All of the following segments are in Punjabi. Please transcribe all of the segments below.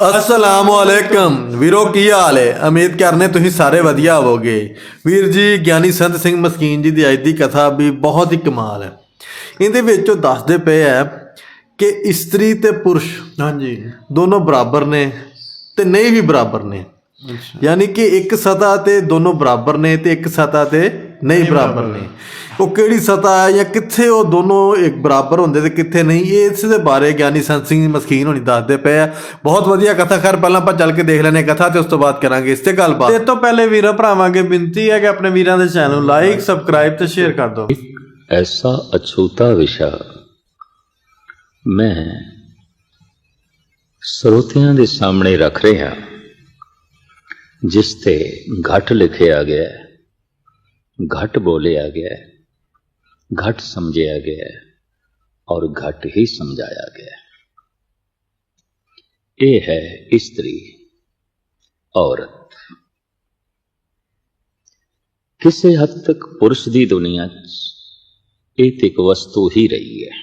ਅਸਲਾਮ ਵਾਲੇਕਮ ਵੀਰੋ ਕੀ ਹਾਲ ਹੈ? ਉਮੀਦ ਕਰਨੇ ਤੁਸੀਂ ਸਾਰੇ ਵਧੀਆ ਹੋਵੋਗੇ। ਵੀਰ ਜੀ ਗਿਆਨੀ ਸੰਤ ਸਿੰਘ ਮਸਕੀਨ ਜੀ ਦੀ ਅੱਜ ਦੀ ਕਥਾ ਵੀ ਬਹੁਤ ਹੀ ਕਮਾਲ ਹੈ। ਇਹਦੇ ਵਿੱਚ ਉਹ ਦੱਸਦੇ ਪਏ ਹੈ ਕਿ ਇਸਤਰੀ ਤੇ ਪੁਰਸ਼ ਹਾਂਜੀ। ਦੋਨੋਂ ਬਰਾਬਰ ਨੇ ਤੇ ਨਹੀਂ ਵੀ ਬਰਾਬਰ ਨੇ। ਯਾਨੀ ਕਿ ਇੱਕ ਸਤਾ ਤੇ ਦੋਨੋਂ ਬਰਾਬਰ ਨੇ ਤੇ ਇੱਕ ਸਤਾ ਤੇ ਨਹੀਂ ਬਰਾਬਰ ਨੇ ਉਹ ਕਿਹੜੀ ਸਤਾ ਹੈ ਜਾਂ ਕਿੱਥੇ ਉਹ ਦੋਨੋਂ ਇੱਕ ਬਰਾਬਰ ਹੁੰਦੇ ਤੇ ਕਿੱਥੇ ਨਹੀਂ ਇਹ ਇਸ ਦੇ ਬਾਰੇ ਗਿਆਨੀ ਸੰਤ ਸਿੰਘ ਮਸਕੀਨ ਹੋਣੀ ਦੱਸਦੇ ਪਏ ਆ। ਬਹੁਤ ਵਧੀਆ ਕਥਾ ਖਰ ਪਹਿਲਾਂ ਆਪਾਂ ਚੱਲ ਕੇ ਦੇਖ ਲੈਨੇ ਕਥਾ ਤੇ ਉਸ ਤੋਂ ਬਾਅਦ ਕਰਾਂਗੇ ਇਸ ਤੇ ਗੱਲਬਾਤ। ਤੇ ਤੋਂ ਪਹਿਲੇ ਵੀਰਾਂ ਭਰਾਵਾਂ ਕੇ ਬੇਨਤੀ ਹੈ ਕਿ ਆਪਣੇ ਵੀਰਾਂ ਦੇ ਚੈਨਲ ਨੂੰ ਲਾਈਕ ਸਬਸਕ੍ਰਾਈਬ ਤੇ ਸ਼ੇਅਰ ਕਰ ਦਿਓ। ਐਸਾ ਅਛੂਤਾ ਵਿਸ਼ਾ ਮੈਂ ਸਰੋਤਿਆਂ ਦੇ ਸਾਹਮਣੇ ਰੱਖ ਰਿਹਾ ਜਿਸ ਤੇ ਘਟ ਲਿਖਿਆ ਗਿਆ ਹੈ। ਘਟ ਬੋਲਿਆ ਗਿਆ ਹੈ ਘਟ ਸਮਝਿਆ ਗਿਆ ਹੈ ਔਰ ਘਟ ਹੀ ਸਮਝਾਇਆ ਗਿਆ ਹੈ ਇਹ ਹੈ ਇਸਤਰੀ ਔਰਤ ਕਿਸੇ ਹੱਦ ਤੱਕ ਪੁਰਸ਼ ਦੀ ਦੁਨੀਆ 'ਚ ਇਹ ਤੇ ਇੱਕ ਵਸਤੂ ਹੀ ਰਹੀ ਹੈ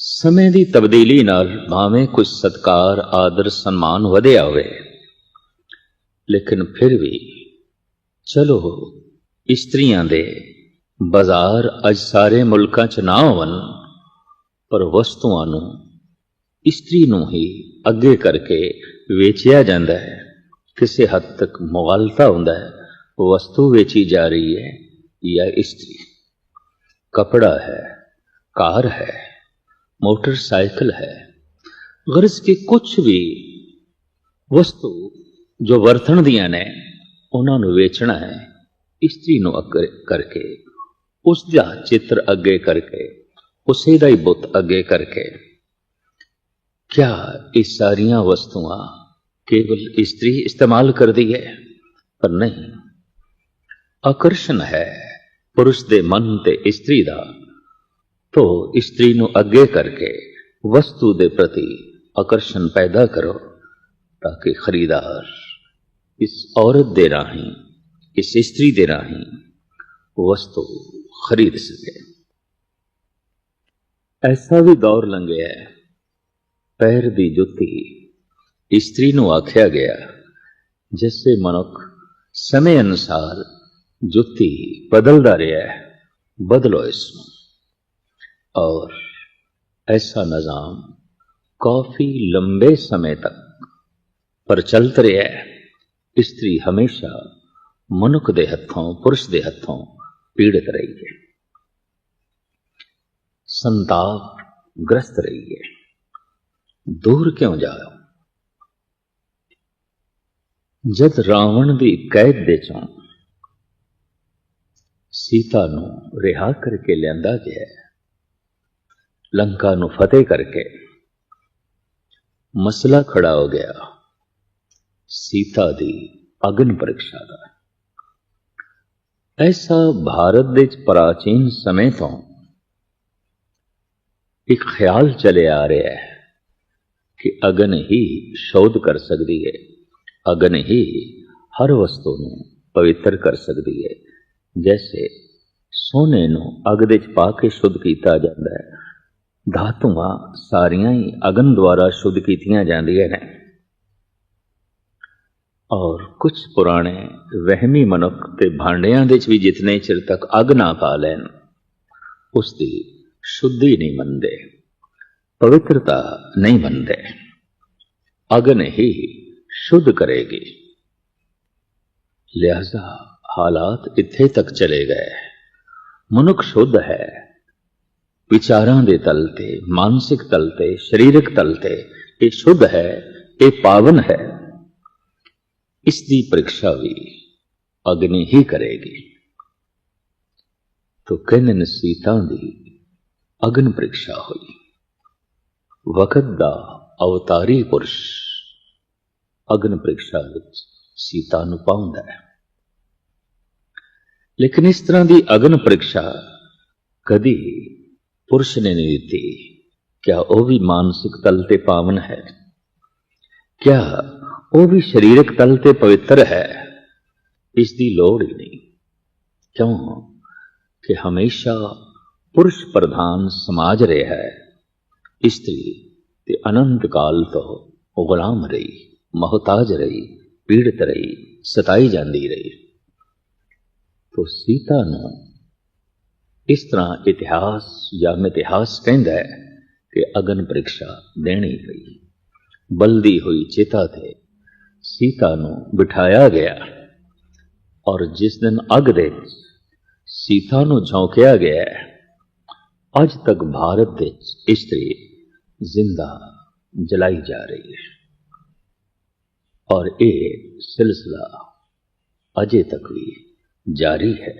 ਸਮੇਂ ਦੀ ਤਬਦੀਲੀ ਨਾਲ ਭਾਵੇਂ ਕੁਝ ਸਤਕਾਰ ਆਦਰ ਸਨਮਾਨ ਵਧਿਆ ਹੋਵੇ ਲੇਕਿਨ ਫਿਰ ਵੀ ਚਲੋ ਇਸਤਰੀਆਂ ਦੇ ਬਾਜ਼ਾਰ ਅੱਜ ਸਾਰੇ ਮੁਲਕਾਂ 'ਚ ਨਾ ਹੋਵਨ ਪਰ ਵਸਤੂਆਂ ਨੂੰ ਇਸਤਰੀ ਨੂੰ ਹੀ ਅੱਗੇ ਕਰਕੇ ਵੇਚਿਆ ਜਾਂਦਾ ਹੈ ਕਿਸੇ ਹੱਦ ਤੱਕ ਮੁਗਾਲਤਾ ਹੁੰਦਾ ਹੈ ਵਸਤੂ ਵੇਚੀ ਜਾ ਰਹੀ ਹੈ ਜਾਂ ਇਸਤਰੀ कपड़ा है कार है मोटरसाइकिल है ਗਰਜ਼ ਕਿ ਕੁਝ ਵੀ ਵਸਤੂ ਜੋ ਵਰਤਣ ਦੀਆਂ ਨੇ ਉਹਨਾਂ ਨੂੰ ਵੇਚਣਾ ਹੈ ਇਸਤਰੀ ਨੂੰ ਅੱਗੇ ਕਰਕੇ, ਉਸ ਦਾ ਚਿੱਤਰ ਅੱਗੇ ਕਰਕੇ, ਉਸੇ ਦਾ ਹੀ ਬੁੱਤ ਅੱਗੇ ਕਰਕੇ। ਕਿਆ ਇਹ ਸਾਰੀਆਂ ਵਸਤੂਆਂ ਕੇਵਲ ਇਸਤਰੀ ਇਸਤੇਮਾਲ ਕਰਦੀ ਹੈ? ਪਰ ਨਹੀਂ। ਆਕਰਸ਼ਣ ਹੈ ਪੁਰਸ਼ ਦੇ ਮਨ ਤੇ ਇਸਤਰੀ ਦਾ। ਤੋ ਇਸਤਰੀ ਨੂੰ ਅੱਗੇ ਕਰਕੇ ਵਸਤੂ ਦੇ ਪ੍ਰਤੀ ਆਕਰਸ਼ਣ ਪੈਦਾ ਕਰੋ, ਤਾਂ ਕਿ ਖਰੀਦਾਰ ਇਸ ਔਰਤ ਦੇ ਰਾਹੀਂ ਇਸ ਇਸਤਰੀ ਦੇ ਰਾਹੀਂ ਵਸਤੂ ਖਰੀਦ ਸਕੇ ਐਸਾ ਵੀ ਦੌਰ ਲੰਘਿਆ ਪੈਰ ਦੀ ਜੁੱਤੀ ਇਸਤਰੀ ਨੂੰ ਆਖਿਆ ਗਿਆ ਜਿਸੇ ਮਨੁੱਖ ਸਮੇਂ ਅਨੁਸਾਰ ਜੁੱਤੀ ਬਦਲਦਾ ਰਿਹਾ ਹੈ ਬਦਲੋ ਇਸ ਨੂੰ ਔਰ ਐਸਾ ਨਿਜ਼ਾਮ ਕਾਫੀ ਲੰਬੇ ਸਮੇਂ ਤੱਕ ਪ੍ਰਚਲਿਤ ਰਿਹਾ ਹੈ ਇਸਤਰੀ ਹਮੇਸ਼ਾ ਮਨੁੱਖ ਦੇ ਹੱਥੋਂ, ਪੁਰਸ਼ ਦੇ ਹੱਥੋਂ ਪੀੜਤ ਰਹੀ ਹੈ। ਸੰਤਾਪ ਗ੍ਰਸਤ ਰਹੀ ਹੈ। ਦੂਰ ਕਿਉਂ ਜਾਓ ਜਦ ਰਾਵਣ ਦੀ ਕੈਦ ਦੇ ਚੋਂ ਸੀਤਾ ਨੂੰ ਰਿਹਾ ਕਰਕੇ ਲਿਆਂਦਾ ਗਿਆ, ਲੰਕਾ ਨੂੰ ਫਤਿਹ ਕਰਕੇ ਮਸਲਾ ਖੜਾ ਹੋ ਗਿਆ ਸੀਤਾ ਦੀ ਅਗਨ ਪ੍ਰੀਖਿਆ ਦਾ। ਐਸਾ ਭਾਰਤ ਦੇ ਪ੍ਰਾਚੀਨ ਸਮੇਂ ਤੋਂ ਇੱਕ ਖਿਆਲ ਚਲੇ ਆ ਰਿਹਾ ਹੈ ਕਿ ਅਗਨ ਹੀ ਸ਼ੋਧ ਕਰ ਸਕਦੀ ਹੈ ਅਗਨ ਹੀ ਹਰ ਵਸਤੂ ਨੂੰ ਪਵਿੱਤਰ ਕਰ ਸਕਦੀ ਹੈ ਜੈਸੇ ਸੋਨੇ ਨੂੰ ਅਗ ਦੇ ਚ ਪਾ ਕੇ ਸ਼ੁੱਧ ਕੀਤਾ ਜਾਂਦਾ ਹੈ ਧਾਤੂਆਂ ਸਾਰੀਆਂ ਹੀ ਅਗਨ ਦੁਆਰਾ ਸ਼ੁੱਧ ਕੀਤੀਆਂ ਜਾਂਦੀਆਂ ਨੇ ਔਰ ਕੁਝ ਪੁਰਾਣੇ ਵਹਿਮੀ ਮਨੁੱਖ ਤੇ ਭਾਂਡਿਆਂ ਦੇ ਵਿੱਚ ਵੀ ਜਿਤਨੇ ਚਿਰ ਤੱਕ ਅਗ ਨਾ ਪਾ ਲੈਣ, ਉਸ ਦੀ ਸ਼ੁੱਧੀ ਨਹੀਂ ਮੰਨਦੇ, ਪਵਿੱਤਰਤਾ ਨਹੀਂ ਮੰਨਦੇ। ਅਗਨ ਹੀ ਸ਼ੁੱਧ ਕਰੇਗੀ। ਲਿਹਾਜ਼ਾ ਹਾਲਾਤ ਇੱਥੇ ਤੱਕ ਚਲੇ ਗਏ। ਮਨੁੱਖ ਸ਼ੁੱਧ ਹੈ। ਵਿਚਾਰਾਂ ਦੇ ਤਲ ਤੇ, ਮਾਨਸਿਕ ਤਲ ਤੇ, ਸਰੀਰਕ ਤਲ ਤੇ ਇਹ ਸ਼ੁੱਧ ਹੈ, ਇਹ ਪਾਵਨ ਹੈ। ਇਸ ਦੀ ਪ੍ਰੀਖਿਆ ਵੀ ਅਗਨੀ ਹੀ ਕਰੇਗੀ। ਤੋ ਕਹਿੰਦੇ ਨੇ ਸੀਤਾ ਦੀ ਅਗਨ ਪ੍ਰੀਖਿਆ ਹੋਈ। ਵਕਤ ਦਾ ਅਵਤਾਰੀ ਪੁਰਸ਼ ਅਗਨ ਪ੍ਰੀਖਿਆ ਵਿੱਚ ਸੀਤਾ ਨੂੰ ਪਾਉਂਦਾ ਹੈ। ਲੇਕਿਨ ਇਸ ਤਰ੍ਹਾਂ ਦੀ ਅਗਨ ਪ੍ਰੀਖਿਆ ਕਦੀ ਪੁਰਸ਼ ਨੇ ਨਹੀਂ ਦਿੱਤੀ। ਕਿਆ ਉਹ ਵੀ ਮਾਨਸਿਕ ਤਲ ਤੇ ਪਾਵਨ ਹੈ? ਕਿਆ ਉਹ ਵੀ ਸਰੀਰਕ ਤਲ ਤੇ ਪਵਿੱਤਰ ਹੈ। ਇਸ ਦੀ ਲੋੜ ਹੀ ਨਹੀਂ। ਕਿਉਂ? ਕਿ ਹਮੇਸ਼ਾ ਪੁਰਸ਼ ਪ੍ਰਧਾਨ ਸਮਾਜ ਰਿਹਾ ਹੈ। ਇਸਤਰੀ ਤੇ ਅਨੰਤ ਕਾਲ ਤੋਂ ਗੁਲਾਮ ਰਹੀ, ਮੁਹਤਾਜ ਰਹੀ, ਪੀੜਤ ਰਹੀ, ਸਤਾਈ ਜਾਂਦੀ ਰਹੀ। ਤੋ ਸੀਤਾ ਨੂੰ ਇਸ ਤਰ੍ਹਾਂ ਇਤਿਹਾਸ ਜਾਂ ਮਿਥਿਹਾਸ ਕਹਿੰਦਾ ਹੈ ਕਿ ਅਗਨ ਪ੍ਰੀਖਿਆ ਦੇਣੀ ਪਈ ਬਲਦੀ ਹੋਈ ਚੇਤਾ ਤੇ ਸੀਤਾ ਨੂੰ ਬਿਠਾਇਆ ਗਿਆ। ਔਰ ਜਿਸ ਦਿਨ ਅੱਗ ਦੇ ਸੀਤਾ ਨੂੰ ਝੋਂਕਿਆ ਗਿਆ, ਅੱਜ ਤੱਕ ਭਾਰਤ ਦੇ ਇਸਤਰੀ ਜ਼ਿੰਦਾ ਜਲਾਈ ਜਾ ਰਹੀ ਹੈ। ਔਰ ਇਹ ਸਿਲਸਿਲਾ ਅਜੇ ਤੱਕ ਵੀ ਜਾਰੀ ਹੈ।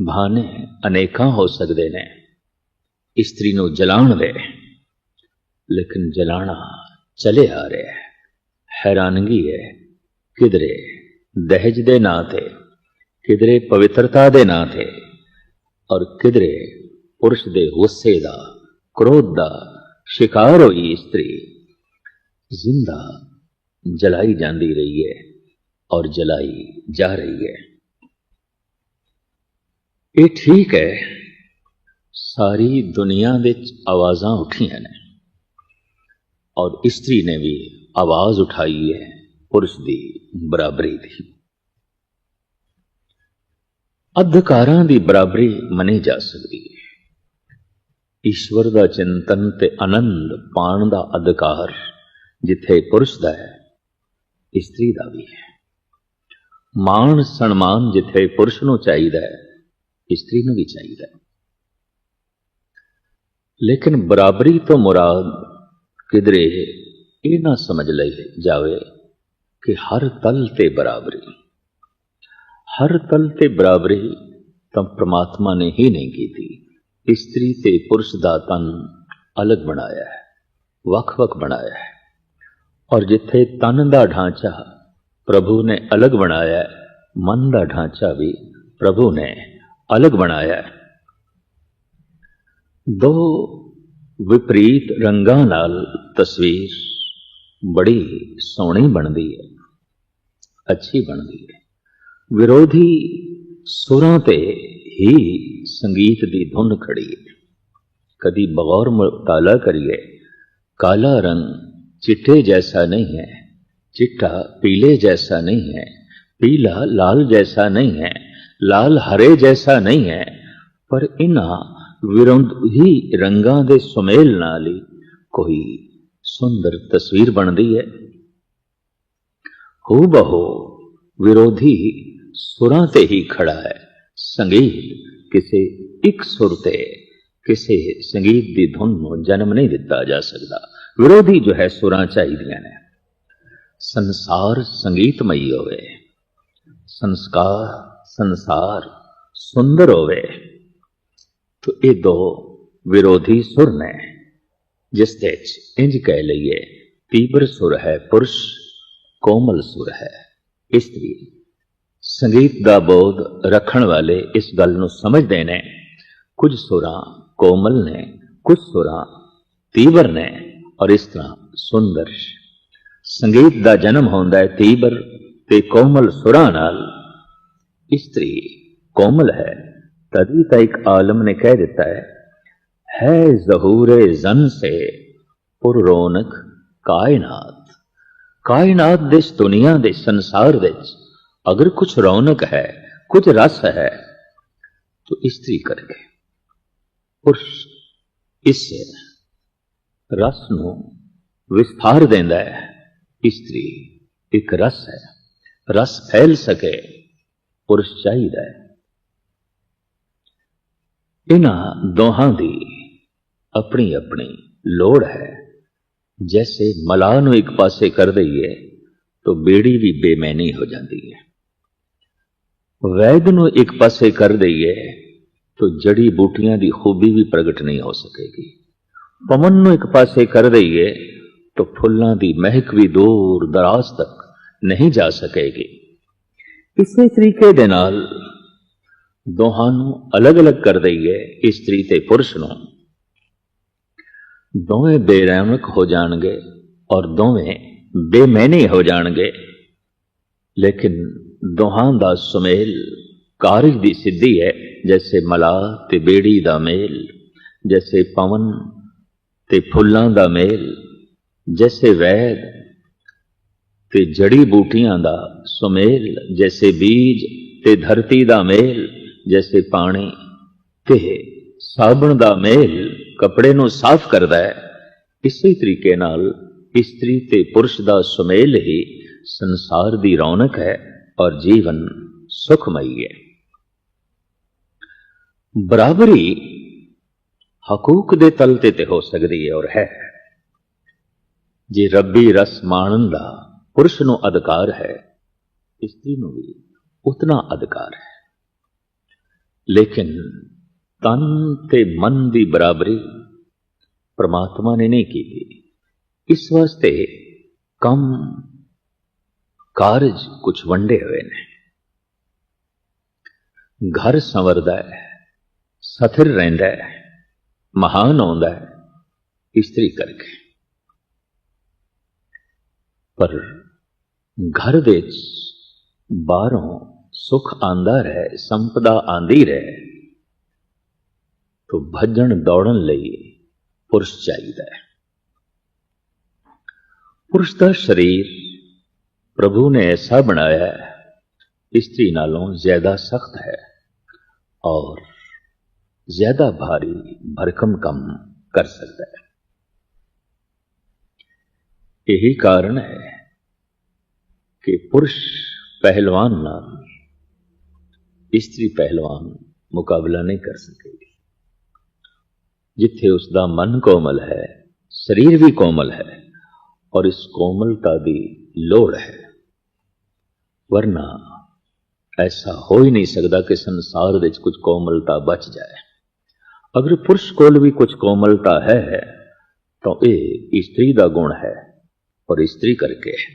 ਬਹਾਨੇ ਅਨੇਕਾਂ ਹੋ ਸਕਦੇ ਨੇ, ਇਸਤਰੀ ਨੂੰ ਜਲਾਉਣ ਦੇ, ਲੇਕਿਨ ਜਲਾਣਾ ਚਲੇ ਆ ਰਿਹਾ ਹੈ। ਹੈਰਾਨਗੀ ਹੈ ਕਿਧਰੇ ਦਹਜ ਦੇ ਨਾਂ ਤੇ ਕਿਧਰੇ ਪਵਿੱਤਰਤਾ ਦੇ ਨਾਂ ਤੇ ਔਰ ਕਿਧਰੇ ਪੁਰਸ਼ ਦੇ ਗੁੱਸੇ ਦਾ ਕ੍ਰੋਧ ਦਾ ਸ਼ਿਕਾਰ ਹੋਈ ਇਸਤਰੀ ਜ਼ਿੰਦਾ ਜਲਾਈ ਜਾਂਦੀ ਰਹੀ ਹੈ ਔਰ ਜਲਾਈ ਜਾ ਰਹੀ ਹੈ ਇਹ ਠੀਕ ਹੈ ਸਾਰੀ ਦੁਨੀਆ ਵਿੱਚ ਆਵਾਜ਼ਾਂ ਉੱਠੀਆਂ ਨੇ ਔਰ ਇਸਤਰੀ ਨੇ ਵੀ ਆਵਾਜ਼ ਉਠਾਈ ਹੈ, ਪੁਰਸ਼ ਦੀ ਬਰਾਬਰੀ ਦੀ। ਅਧਿਕਾਰਾਂ ਦੀ ਬਰਾਬਰੀ ਮੰਨੀ ਜਾ ਸਕਦੀ ਹੈ। ਈਸ਼ਵਰ ਦਾ ਚਿੰਤਨ ਤੇ ਆਨੰਦ ਪਾਣ ਦਾ ਅਧਿਕਾਰ ਜਿੱਥੇ ਪੁਰਸ਼ ਦਾ ਹੈ, ਇਸਤਰੀ ਦਾ ਵੀ ਹੈ। ਮਾਣ ਸਨਮਾਨ ਜਿੱਥੇ ਪੁਰਸ਼ ਨੂੰ ਚਾਹੀਦਾ ਹੈ, ਇਸਤਰੀ ਨੂੰ ਵੀ ਚਾਹੀਦਾ ਹੈ। ਲੇਕਿਨ ਬਰਾਬਰੀ ਤੋਂ ਮੁਰਾਦ ਕਿਧਰੇ ਇਹ ਨਾ ਸਮਝ ਲਈ ਜਾਵੇ ਕਿ ਹਰ ਤਲ ਤੇ ਬਰਾਬਰੀ ਹਰ ਤਲ ਤੇ ਬਰਾਬਰੀ ਤਾਂ ਪ੍ਰਮਾਤਮਾ ਨੇ ਹੀ ਨਹੀਂ ਕੀਤੀ ਇਸਤਰੀ ਤੇ ਪੁਰਸ਼ ਦਾ ਤਨ ਅਲੱਗ ਬਣਾਇਆ ਹੈ ਵੱਖ-ਵੱਖ ਬਣਾਇਆ ਹੈ ਔਰ ਜਿੱਥੇ ਤਨ ਦਾ ਢਾਂਚਾ ਪ੍ਰਭੂ ਨੇ ਅਲੱਗ ਬਣਾਇਆ ਹੈ ਮਨ ਦਾ ਢਾਂਚਾ ਵੀ ਪ੍ਰਭੂ ਨੇ ਅਲੱਗ ਬਣਾਇਆ ਹੈ ਦੋ ਵਿਪਰੀਤ ਰੰਗਾਂ ਨਾਲ ਤਸਵੀਰ ਬੜੀ ਸੋਹਣੀ ਬਣਦੀ ਹੈ ਅੱਛੀ ਬਣਦੀ ਹੈ ਵਿਰੋਧੀ ਸੁਰਾਂ ਤੇ ਹੀ ਸੰਗੀਤ ਦੀ ਧੁਨ ਖੜੀ ਹੈ ਕਦੀ ਬਗੌਰ ਮੁਤਾਲਾ ਕਰੀਏ ਕਾਲਾ ਰੰਗ चिट्टे जैसा नहीं है चिट्टा पीले जैसा नहीं है पीला लाल जैसा नहीं है लाल हरे जैसा नहीं है ਪਰ ਇਹਨਾਂ ਵਿਰੋਧੀ ਰੰਗਾਂ ਦੇ ਸੁਮੇਲ ਨਾਲ ਹੀ ਕੋਈ ਸੁੰਦਰ ਤਸਵੀਰ ਬਣਦੀ ਹੈ ਹੋ ਬਹੋ ਵਿਰੋਧੀ ਸੁਰਾਂ ਤੇ ਹੀ ਖੜਾ ਹੈ ਸੰਗੀਤ ਕਿਸੇ ਇੱਕ ਸੁਰ ਤੇ ਕਿਸੇ ਸੰਗੀਤ ਦੀ ਧੁਨ ਨੂੰ ਜਨਮ ਨਹੀਂ ਦਿੱਤਾ ਜਾ ਸਕਦਾ ਵਿਰੋਧੀ ਜੋ ਹੈ ਸੁਰਾਂ ਚਾਹੀਦੀਆਂ ਨੇ ਸੰਸਾਰ ਸੰਗੀਤਮਈ ਹੋਵੇ ਸੰਸਕਾਰ ਸੰਸਾਰ ਸੁੰਦਰ ਹੋਵੇ ਤੋ ਇਹ ਦੋ ਵਿਰੋਧੀ ਸੁਰ ਨੇ ਜਿਸ ਦੇ ਇੰਜ ਕਹਿ ਲਈਏ, ਤੀਬਰ ਸੁਰ ਹੈ, ਪੁਰਸ਼ ਕੋਮਲ ਸੁਰ ਹੈ। ਇਸਤਰੀ ਸੰਗੀਤ ਦਾ ਬੋਧ ਰੱਖਣ ਵਾਲੇ ਇਸ ਗੱਲ ਨੂੰ ਸਮਝਦੇ ਨੇ, ਕੁਝ ਸੁਰਾਂ ਕੋਮਲ ਨੇ, ਕੁਝ ਸੁਰਾਂ ਤੀਬਰ ਨੇ ਔਰ ਇਸ ਤਰ੍ਹਾਂ ਸੁੰਦਰ। ਸੰਗੀਤ ਦਾ ਜਨਮ ਹੁੰਦਾ ਹੈ ਤੀਬਰ ਤੇ ਕੋਮਲ ਸੁਰਾਂ ਨਾਲ। ਇਸਤਰੀ ਕੋਮਲ ਹੈ, ਤਦੀ ਤਾਂ ਇੱਕ ਆਲਮ ਨੇ ਕਹਿ ਦਿੱਤਾ ਹੈ ਹੈ ਜ਼ਹੂਰੇ ਜ਼ਨ ਸੇ ਪੁਰ ਰੌਨਕ ਕਾਇਨਾਤ। ਕਾਇਨਾਤ ਦੇ ਇਸ ਦੁਨੀਆ ਦੇ ਸੰਸਾਰ ਵਿੱਚ ਅਗਰ ਕੁਝ ਰੌਣਕ ਹੈ, ਕੁਝ ਰਸ ਹੈ, ਤਾਂ ਇਸਤਰੀ ਕਰਕੇ ਪੁਰਸ਼ ਇਸ ਰਸ ਨੂੰ ਵਿਸਥਾਰ ਦਿੰਦਾ ਹੈ। ਇਸਤਰੀ ਇੱਕ ਰਸ ਹੈ। ਰਸ ਫੈਲ ਸਕੇ, ਪੁਰਸ਼ ਚਾਹੀਦਾ ਹੈ। ਇਹਨਾਂ ਦੋਹਾਂ ਦੀ ਆਪਣੀ ਆਪਣੀ ਲੋੜ ਹੈ। ਜੈਸੇ ਮਲਾਹ ਨੂੰ ਇੱਕ ਪਾਸੇ ਕਰ ਦਈਏ, ਤਾਂ ਬੇੜੀ ਵੀ ਬੇਮੈਨੀ ਹੋ ਜਾਂਦੀ ਹੈ। ਵੈਦ ਨੂੰ ਇੱਕ ਪਾਸੇ ਕਰ ਦਈਏ, ਤਾਂ ਜੜੀ ਬੂਟੀਆਂ ਦੀ ਖੂਬੀ ਵੀ ਪ੍ਰਗਟ ਨਹੀਂ ਹੋ ਸਕੇਗੀ। ਪਵਨ ਨੂੰ ਇੱਕ ਪਾਸੇ ਕਰ ਦਈਏ, ਤਾਂ ਫੁੱਲਾਂ ਦੀ ਮਹਿਕ ਵੀ ਦੂਰ ਦਰਾਜ਼ ਤੱਕ ਨਹੀਂ ਜਾ ਸਕੇਗੀ। ਇਸੇ ਤਰੀਕੇ ਦੇ ਨਾਲ ਦੋਹਾਂ ਨੂੰ ਅਲੱਗ-ਅਲੱਗ ਕਰ ਦਈਏ ਇਸਤਰੀ ਤੇ ਪੁਰਸ਼ ਨੂੰ। ਦੋਵੇਂ ਬੇਰਹਿਮਕ ਹੋ ਜਾਣਗੇ ਔਰ ਦੋਵੇਂ ਬੇਮੈਨੀ ਹੋ ਜਾਣਗੇ। ਲੇਕਿਨ ਦੋਹਾਂ ਦਾ ਸੁਮੇਲ ਕਾਰਜ ਦੀ ਸਿੱਧੀ ਹੈ, ਜੈਸੇ ਮਲਾ ਤੇ ਬੇੜੀ ਦਾ ਮੇਲ, ਜੈਸੇ ਪਵਨ ਤੇ ਫੁੱਲਾਂ ਦਾ ਮੇਲ, ਜੈਸੇ ਵੈਦ ਤੇ ਜੜੀ ਬੂਟੀਆਂ ਦਾ ਸੁਮੇਲ, ਜੈਸੇ ਬੀਜ ਤੇ ਧਰਤੀ ਦਾ ਮੇਲ, ਜੈਸੇ ਪਾਣੀ ਤੇ ਸਾਬਣ ਦਾ ਮੇਲ। ਕੱਪੜੇ ਨੂੰ ਸਾਫ਼ ਕਰਦਾ ਹੈ, ਇਸੇ ਤਰੀਕੇ ਨਾਲ ਇਸਤਰੀ ਤੇ ਪੁਰਸ਼ ਦਾ ਸੁਮੇਲ ਹੀ ਸੰਸਾਰ ਦੀ ਰੌਣਕ ਹੈ ਔਰ ਜੀਵਨ ਸੁਖਮਈ ਹੈ। ਬਰਾਬਰੀ ਹਕੂਕ ਦੇ ਤਲ ਤੇ ਤੇ ਹੋ ਸਕਦੀ ਹੈ ਔਰ ਹੈ। ਜੇ ਰੱਬੀ ਰਸ ਮਾਣਨ ਦਾ ਪੁਰਸ਼ ਨੂੰ ਅਧਿਕਾਰ ਹੈ, ਇਸਤਰੀ ਨੂੰ ਵੀ ਉਤਨਾ ਅਧਿਕਾਰ ਹੈ। ਲੇਕਿਨ ਤਨ ਤੇ ਮਨ ਦੀ ਬਰਾਬਰੀ ਪ੍ਰਮਾਤਮਾ ਨੇ ਨਹੀਂ ਕੀਤੀ। ਇਸ ਵਾਸਤੇ ਕੰਮ ਕਾਰਜ ਕੁਝ ਵੰਡੇ ਹੋਏ ਨੇ। ਘਰ ਸੰਵਰਦਾ ਹੈ, ਸਥਿਰ ਰਹਿੰਦਾ ਹੈ, ਮਹਾਨ ਆਉਂਦਾ ਹੈ, ਇਸਤਰੀ ਕਰਕੇ। ਪਰ ਘਰ ਵਿੱਚ ਬਾਹਰੋਂ ਸੁਖ ਆਂਦਾ ਰਹੇ, ਸੰਪਦਾ ਆਂਦੀ ਰਹੇ ਤੋ ਭੱਜਣ ਦੌੜਨ ਲਈ ਪੁਰਸ਼ ਚਾਹੀਦਾ ਹੈ ਪੁਰਸ਼ ਦਾ ਸਰੀਰ ਪ੍ਰਭੂ ਨੇ ਐਸਾ ਬਣਾਇਆ ਹੈ ਇਸਤਰੀ ਨਾਲੋਂ ਜ਼ਿਆਦਾ ਸਖਤ ਹੈ ਔਰ ਜ਼ਿਆਦਾ ਭਾਰੀ ਭਰਕਮ ਕੰਮ ਕਰ ਸਕਦਾ ਹੈ ਇਹੀ ਕਾਰਨ ਹੈ ਕਿ ਪੁਰਸ਼ ਪਹਿਲਵਾਨ ਨਾਲ ਇਸਤਰੀ ਪਹਿਲਵਾਨ ਮੁਕਾਬਲਾ ਨਹੀਂ ਕਰ ਸਕੇਗੀ ਜਿੱਥੇ ਉਸ ਦਾ ਮਨ ਕੋਮਲ ਹੈ ਸਰੀਰ ਵੀ ਕੋਮਲ ਹੈ ਔਰ ਇਸ ਕੋਮਲਤਾ ਦੀ ਲੋੜ ਹੈ ਵਰਨਾ ਐਸਾ ਹੋ ਹੀ ਨਹੀਂ ਸਕਦਾ ਕਿ ਸੰਸਾਰ ਵਿੱਚ ਕੁਝ ਕੋਮਲਤਾ ਬਚ ਜਾਏ ਅਗਰ ਪੁਰਸ਼ ਕੋਲ ਵੀ ਕੁਝ ਕੋਮਲਤਾ ਹੈ ਤਾਂ ਇਹ ਇਸਤਰੀ ਦਾ ਗੁਣ ਹੈ ਔਰ ਇਸਤਰੀ ਕਰਕੇ ਹੈ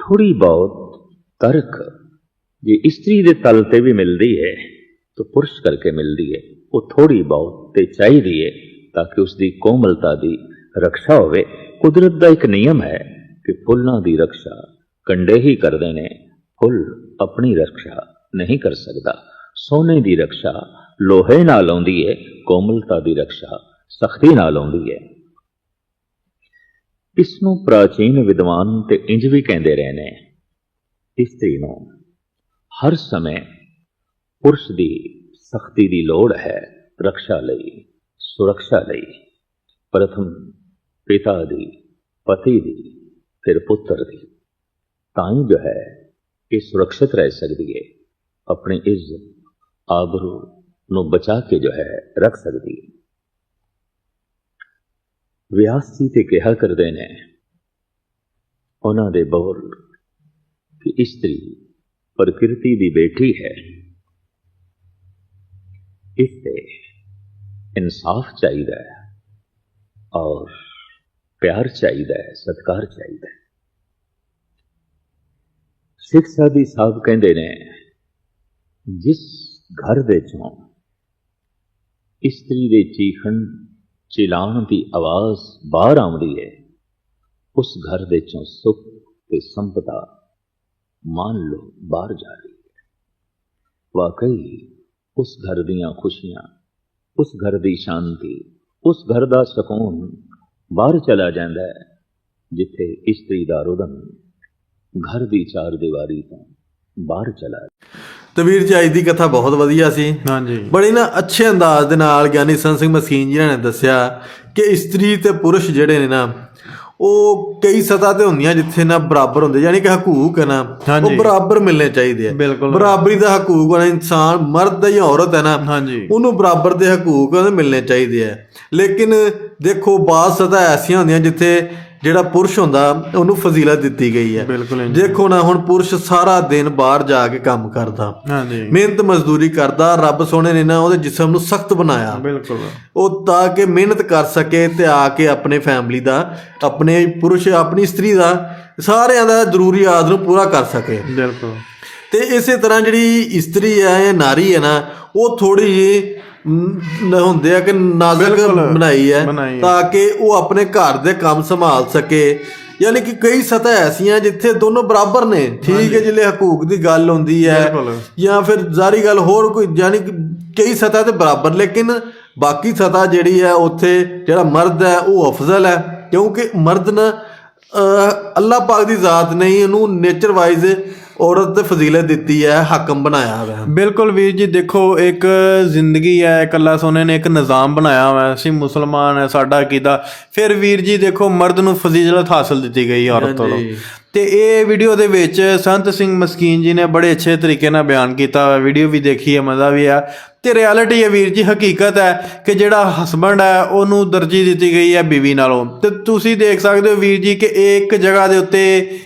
ਥੋੜੀ ਬਹੁਤ ਤਰਕ ਜੇ ਇਸਤਰੀ ਦੇ ਤਲ ਤੇ ਵੀ ਮਿਲਦੀ ਹੈ ਤਾਂ ਪੁਰਸ਼ ਕਰਕੇ ਮਿਲਦੀ ਹੈ ਉਹ ਥੋੜੀ ਬਹੁਤ ਤੇ ਚਾਹੀਦੀ ਹੈ ਤਾਂ ਕਿ ਉਸ ਦੀ ਕੋਮਲਤਾ ਦੀ ਰੱਖਿਆ ਹੋਵੇ। ਕੁਦਰਤ ਦਾ ਇੱਕ ਨਿਯਮ ਹੈ ਕਿ ਫੁੱਲਾਂ ਦੀ ਰੱਖਿਆ ਕੰਡੇ ਹੀ ਕਰਦੇ ਨੇ। ਫੁੱਲ ਆਪਣੀ ਰੱਖਿਆ ਨਹੀਂ ਕਰ ਸਕਦਾ। ਸੋਨੇ ਦੀ ਰੱਖਿਆ ਲੋਹੇ ਨਾਲ ਆਉਂਦੀ ਹੈ ਕੋਮਲਤਾ ਦੀ ਰੱਖਿਆ ਸਖਤੀ ਨਾਲ ਆਉਂਦੀ ਹੈ ਇਸ ਨੂੰ ਪ੍ਰਾਚੀਨ ਵਿਦਵਾਨ ਤੇ ਇੰਜ ਵੀ ਕਹਿੰਦੇ ਰਹੇ ਨੇ ਇਸਤਰੀ ਨੂੰ ਹਰ ਸਮੇਂ ਪੁਰਸ਼ ਦੀ ਸਖਤੀ ਦੀ ਲੋੜ ਹੈ ਰੱਖਿਆ ਲਈ ਸੁਰੱਖਿਆ ਲਈ। ਪ੍ਰਥਮ ਪਿਤਾ ਦੀ, ਪਤੀ ਦੀ, ਫਿਰ ਪੁੱਤਰ ਦੀ। ਤਾਂ ਹੀ ਜੋ ਹੈ ਇਹ ਸੁਰੱਖਿਅਤ ਰਹਿ ਸਕਦੀ ਹੈ ਆਪਣੀ ਇੱਜ਼ਤ ਆਬਰੂ ਨੂੰ ਬਚਾ ਕੇ ਜੋ ਹੈ ਰੱਖ ਸਕਦੀ ਹੈ ਵਿਆਸ ਜੀ ਤੇ ਕਿਹਾ ਕਰਦੇ ਨੇ, ਉਹਨਾਂ ਦੇ ਬੋਲ ਕਿ ਇਸਤਰੀ ਪ੍ਰਕਿਰਤੀ ਦੀ ਬੇਟੀ ਹੈ। ਇਸ ਇਨਸਾਫ ਚਾਹੀਦਾ ਹੈ ਔਰ ਪਿਆਰ ਚਾਹੀਦਾ ਹੈ ਸਤਿਕਾਰ ਚਾਹੀਦਾ ਹੈ ਸਿੱਖ ਸਾਧੀ ਸਾਹਿਬ ਕਹਿੰਦੇ ਨੇ ਜਿਸ ਘਰ ਦੇ ਚੋਂ ਇਸਤਰੀ ਦੇ ਚੀਖਣ ਚਿਲਾਉਣ ਦੀ ਆਵਾਜ਼ ਬਾਹਰ ਆਉਂਦੀ ਹੈ ਉਸ ਘਰ ਦੇ ਚੋਂ ਸੁੱਖ ਤੇ ਸੰਪਦਾ ਮੰਨ ਲਓ ਬਾਹਰ ਜਾ ਰਹੀ ਹੈ ਵਾਕਈ ਉਸ ਘਰ ਦੀਆਂ ਖੁਸ਼ੀਆਂ ਉਸ ਘਰ ਦੀ ਸ਼ਾਂਤੀ ਉਸ ਘਰ ਦਾ ਸਕੂਨ ਬਾਹਰ ਚਲਾ ਜਾਂਦਾ ਹੈ ਜਿੱਥੇ ਇਸਤਰੀ ਦਾ ਰੁਦਨ ਘਰ ਦੀ ਚਾਰ ਦੀਵਾਰੀ ਤੋਂ ਬਾਹਰ ਚਲਾ ਤੇ ਵੀਰ ਜੀ ਅੱਜ ਦੀ ਕਥਾ ਬਹੁਤ ਵਧੀਆ ਸੀ। ਹਾਂਜੀ। ਬੜੀ ਨਾ ਅੱਛੇ ਅੰਦਾਜ਼ ਦੇ ਨਾਲ ਗਿਆਨੀ ਸੰਤ ਸਿੰਘ ਮਸਕੀਨ ਜੀ ਨੇ ਦੱਸਿਆ ਕਿ ਇਸਤਰੀ ਤੇ ਪੁਰਸ਼ ਜਿਹੜੇ ਨੇ ਨਾ ਉਹ ਕਈ ਸਤਾ ਤੇ ਹੁੰਦੀਆਂ ਜਿੱਥੇ ਨਾ ਬਰਾਬਰ ਹੁੰਦੇ ਯਾਨੀ ਕਿ ਹਕੂਕ ਹੈ ਨਾ। ਉਹ ਬਰਾਬਰ ਮਿਲਣੇ ਚਾਹੀਦੇ ਆ। ਬਰਾਬਰੀ ਦਾ ਹਕੂਕ ਹੈ ਇਨਸਾਨ ਮਰਦ ਜਾਂ ਔਰਤ ਹੈ ਨਾ ਉਹਨੂੰ ਬਰਾਬਰ ਦੇ ਹਕੂਕ ਮਿਲਣੇ ਚਾਹੀਦੇ ਆ ਲੇਕਿਨ ਦੇਖੋ ਬਾਜ਼ ਸਤਾ ਐਸੀਆਂ ਹੁੰਦੀਆਂ ਜਿੱਥੇ ਜਿਹੜਾ ਪੁਰਸ਼ ਹੁੰਦਾ ਉਹਨੂੰ ਫਜ਼ੀਲਤ ਦਿੱਤੀ ਗਈ ਹੈ। ਦੇਖੋ ਨਾ ਹੁਣ ਪੁਰਸ਼ ਸਾਰਾ ਦਿਨ ਬਾਹਰ ਜਾ ਕੇ ਕੰਮ ਕਰਦਾ। ਹਾਂਜੀ। ਮਿਹਨਤ ਮਜ਼ਦੂਰੀ ਕਰਦਾ ਰੱਬ ਸੋਹਣੇ ਨੇ ਨਾ ਉਹਦੇ ਜਿਸਮ ਨੂੰ ਸਖਤ ਬਣਾਇਆ। ਬਿਲਕੁਲ। ਉਹ ਤਾਂ ਕਿ ਮਿਹਨਤ ਕਰ ਸਕੇ ਤੇ ਆ ਕੇ ਆਪਣੇ ਫੈਮਿਲੀ ਦਾ ਆਪਣੇ ਪੁਰਸ਼ ਆਪਣੀ ਇਸਤਰੀ ਦਾ ਸਾਰਿਆਂ ਦਾ ਜ਼ਰੂਰੀ ਆਦ ਨੂੰ ਪੂਰਾ ਕਰ ਸਕੇ। ਬਿਲਕੁਲ। ਤੇ ਇਸੇ ਤਰ੍ਹਾਂ ਜਿਹੜੀ ਇਸਤਰੀ ਹੈ ਇਹ ਨਾਰੀ ਹੈ ਨਾ ਉਹ ਥੋੜੀ ਜਿਹੀ ਨ- ਹੁੰਦੇ ਆ ਕਿ ਨਾਜ਼ੁਕ ਬਿਲਕੁਲ, ਬਣਾਈ ਹੈ ਬਣਾਈ ਹੈ। ਤਾਂ ਕਿ ਉਹ ਆਪਣੇ ਘਰ ਦੇ ਕੰਮ ਸੰਭਾਲ ਸਕੇ। ਯਾਨੀ ਕਿ ਕਈ ਸਤਹ ਐਸੀਆਂ ਜਿੱਥੇ ਦੋਨੋਂ ਬਰਾਬਰ ਨੇ। ਠੀਕ ਹੈ ਜਿਲੇ ਹਕੂਕ ਦੀ ਗੱਲ ਹੁੰਦੀ ਹੈ ਬਿਲਕੁਲ। ਜਾਂ ਫਿਰ ਜ਼ਾਰੀ ਗੱਲ ਹੋਰ ਕੋਈ ਯਾਨੀ ਕਿ ਕਈ ਸਤਹ ਤੇ ਬਰਾਬਰ। ਲੇਕਿਨ ਬਾਕੀ ਸਤਹ ਜਿਹੜੀ ਹੈ ਉੱਥੇ ਜਿਹੜਾ ਮਰਦ ਹੈ ਉਹ ਅਫਜ਼ਲ ਹੈ। ਕਿਉਂਕਿ ਮਰਦ ਨਾ ਅਹ, ਅੱਲਾਹ ਪਾਕ ਦੀ ਜ਼ਾਤ ਨੇ ਹੀ ਇਹਨੂੰ ਨੇਚਰ ਵਾਈਜ਼ ਔਰਤ ਤੇ ਫਜ਼ੀਲਤ ਦਿੱਤੀ ਹੈ ਹਾਕਮ ਬਣਾਇਆ ਹੋਇਆ ਹੈ। ਬਿਲਕੁਲ ਵੀਰ ਜੀ ਦੇਖੋ ਇੱਕ ਜ਼ਿੰਦਗੀ ਹੈ ਇੱਕ ਅੱਲਾਹ ਸੋਨੇ ਨੇ ਇੱਕ ਨਿਜ਼ਾਮ ਬਣਾਇਆ ਹੋਇਆ ਹੈ। ਅਸੀਂ ਮੁਸਲਮਾਨ ਹੈ ਸਾਡਾ ਅਕੀਦਾ। ਫਿਰ ਵੀਰ ਜੀ ਦੇਖੋ ਮਰਦ ਨੂੰ ਫਜ਼ੀਲਤ ਹਾਸਲ ਦਿੱਤੀ ਗਈ ਔਰਤ ਵੱਲੋਂ। ਤੇ ਇਹ ਵੀਡੀਓ ਦੇ ਵਿੱਚ ਸੰਤ ਸਿੰਘ ਮਸਕੀਨ ਜੀ ਨੇ ਬੜੇ ਅੱਛੇ ਤਰੀਕੇ ਨਾਲ ਬਿਆਨ ਕੀਤਾ ਹੋਇਆ ਵੀਡੀਓ ਵੀ ਦੇਖੀ ਹੈ ਮਜ਼ਾ ਵੀ ਆ ਤੇ ਰਿਐਲਿਟੀ ਹੈ ਵੀਰ ਜੀ ਹਕੀਕਤ ਹੈ ਕਿ ਜਿਹੜਾ ਹਸਬੰਡ ਹੈ ਉਹਨੂੰ ਦਰਜੀ ਦਿੱਤੀ ਗਈ ਹੈ ਬੀਵੀ ਨਾਲੋਂ। ਤੇ ਤੁਸੀਂ ਦੇਖ ਸਕਦੇ ਹੋ ਵੀਰ ਜੀ ਕਿ ਇੱਕ ਜਗ੍ਹਾ ਦੇ ਉੱਤੇ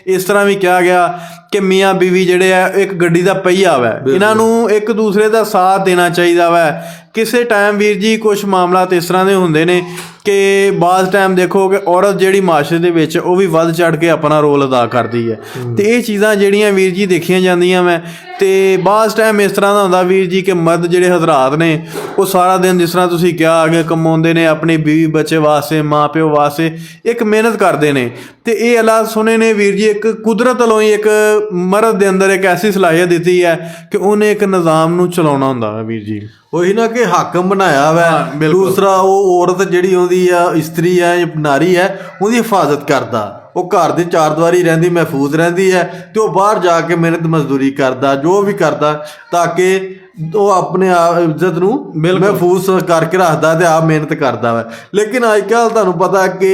ਇਸ ਤਰ੍ਹਾਂ ਵੀ ਕਿਹਾ ਗਿਆ ਕਿ ਮੀਆਂ ਬੀਵੀ ਜਿਹੜੇ ਆ ਇੱਕ ਗੱਡੀ ਦਾ ਪਹੀਆ ਵਾ। ਇਹਨਾਂ ਨੂੰ ਇੱਕ ਦੂਸਰੇ ਦਾ ਸਾਥ ਦੇਣਾ ਚਾਹੀਦਾ ਵਾ। ਕਿਸੇ ਟਾਈਮ ਵੀਰ ਜੀ ਕੁਝ ਮਾਮਲਾਤ ਇਸ ਤਰ੍ਹਾਂ ਦੇ ਹੁੰਦੇ ਨੇ ਕਿ ਬਾਜ਼ ਟਾਈਮ ਦੇਖੋ ਕਿ ਔਰਤ ਜਿਹੜੀ ਮਾਸ਼ਰੇ ਦੇ ਵਿੱਚ ਉਹ ਵੀ ਵੱਧ ਚੜ ਕੇ ਆਪਣਾ ਰੋਲ ਅਦਾ ਕਰਦੀ ਹੈ। ਤੇ ਇਹ ਚੀਜ਼ਾਂ ਜਿਹੜੀਆਂ ਵੀਰ ਜੀ ਦੇਖੀਆਂ ਜਾਂਦੀਆਂ ਮੈਂ ਤੇ ਬਾਜ਼ ਟਾਈਮ ਇਸ ਤਰ੍ਹਾਂ ਦਾ ਹੁੰਦਾ ਵੀਰ ਜੀ ਕਿ ਮਰਦ ਜਿਹੜੇ ਹਜ਼ਰਾਤ ਨੇ ਉਹ ਸਾਰਾ ਦਿਨ ਜਿਸ ਤਰ੍ਹਾਂ ਤੁਸੀਂ ਕਿਹਾ ਅੱਗੇ ਕਮਾਉਂਦੇ ਨੇ ਆਪਣੀ ਬੀਵੀ ਬੱਚੇ ਵਾਸਤੇ ਮਾਂ ਪਿਓ ਵਾਸਤੇ ਇੱਕ ਮਿਹਨਤ ਕਰਦੇ ਨੇ। ਤੇ ਇਹ ਅੱਲਾਹ ਸੁਨੇ ਨੇ ਵੀਰ ਜੀ ਇੱਕ ਕੁਦਰਤ ਵੱਲੋਂ ਹੀ ਇੱਕ ਮਰਦ ਦੇ ਅੰਦਰ ਇੱਕ ਐਸੀ ਸਲਾਹੀਅਤ ਦਿੱਤੀ ਹੈ ਕਿ ਉਹਨੇ ਇੱਕ ਨਿਜ਼ਾਮ ਨੂੰ ਚਲਾਉਣਾ ਹੁੰਦਾ ਹੈ ਵੀਰ ਜੀ। ਉਹੀ ਨਾ ਕਿ ਹਾਕਮ ਬਣਾਇਆ ਵਾ। ਦੂਸਰਾ ਉਹ ਔਰਤ ਜਿਹੜੀ ਉਹਦੀ ਆ ਇਸਤਰੀ ਜਾਂ ਨਾਰੀ ਹੈ ਉਹਦੀ ਹਿਫਾਜ਼ਤ ਕਰਦਾ। ਉਹ ਘਰ ਦੇ ਚਾਰ ਦੀਵਾਰੀ ਰਹਿੰਦੀ, ਮਹਿਫੂਜ਼ ਰਹਿੰਦੀ ਹੈ ਤੇ ਉਹ ਬਾਹਰ ਜਾ ਕੇ ਮਿਹਨਤ ਮਜ਼ਦੂਰੀ ਕਰਦਾ, ਜੋ ਵੀ ਕਰਦਾ, ਤਾਂ ਕਿ ਉਹ ਆਪਣੇ ਆਪ ਇੱਜ਼ਤ ਨੂੰ ਮਹਿਫੂਜ਼ ਕਰਕੇ ਰੱਖਦਾ ਤੇ ਆਪ ਮਿਹਨਤ ਕਰਦਾ ਵਾ। ਲੇਕਿਨ ਅੱਜ ਕੱਲ੍ਹ ਤੁਹਾਨੂੰ ਪਤਾ ਕਿ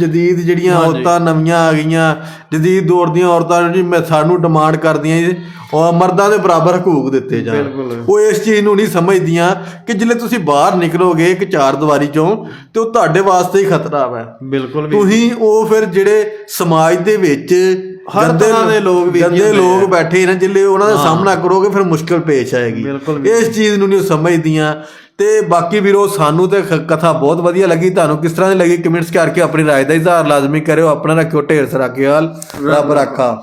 ਜਦੀਦ ਜਿਹੜੀਆਂ ਔਰਤਾਂ ਨਵੀਆਂ ਆ ਗਈਆਂ ਜਦੀਦ ਦੌਰ ਦੀਆਂ ਔਰਤਾਂ ਜਿਹੜੀ ਮੈਂ ਸਾਨੂੰ ਡਿਮਾਂਡ ਕਰਦੀਆਂ ਜੀ, ਉਹ ਮਰਦਾਂ ਦੇ ਬਰਾਬਰ ਹਕੂਕ ਦਿੱਤੇ ਜਾਣ। ਉਹ ਇਸ ਚੀਜ਼ ਨੂੰ ਨਹੀਂ ਸਮਝਦੀਆਂ ਕਿ ਜਿੱਲੇ ਤੁਸੀਂ ਬਾਹਰ ਨਿਕਲੋਗੇ ਇੱਕ ਚਾਰ ਦੀਵਾਰੀ ਚੋਂ ਤੇ ਉਹ ਤੁਹਾਡੇ ਵਾਸਤੇ ਹੀ ਖਤਰਾ ਵਾ। ਬਿਲਕੁਲ ਤੁਸੀਂ ਉਹ ਫਿਰ ਜਿਹੜੇ ਸਮਾਜ ਦੇ ਵਿੱਚ ਹਰ ਤਰ੍ਹਾਂ ਦੇ ਲੋਕ ਵੀ ਗੰਦੇ ਲੋਕ ਬੈਠੇ ਨੇ ਜਿੱਲੇ ਉਹਨਾਂ ਦਾ ਸਾਹਮਣਾ ਕਰੋਗੇ ਫਿਰ ਮੁਸ਼ਕਲ ਪੇਸ਼ ਆਏਗੀ। ਇਸ ਚੀਜ਼ ਨੂੰ ਨਹੀਂ ਸਮਝਦੀਆਂ। ਤੇ ਬਾਕੀ ਵੀਰੋ ਸਾਨੂੰ ਤੇ ਕਥਾ ਬਹੁਤ ਵਧੀਆ ਲੱਗੀ। ਤੁਹਾਨੂੰ ਕਿਸ ਤਰ੍ਹਾਂ ਦੀ ਲੱਗੀ? ਕਮੈਂਟਸ ਕਰਕੇ ਆਪਣੀ ਰਾਏ ਦਾ ਇਜ਼ਹਾਰ ਲਾਜ਼ਮੀ ਕਰਿਓ। ਆਪਣਾ ਰੱਖਿਓ ਢੇਰ ਸਾਰਾ ਖਿਆਲ ਰੱਬ ਰੱਖਾ।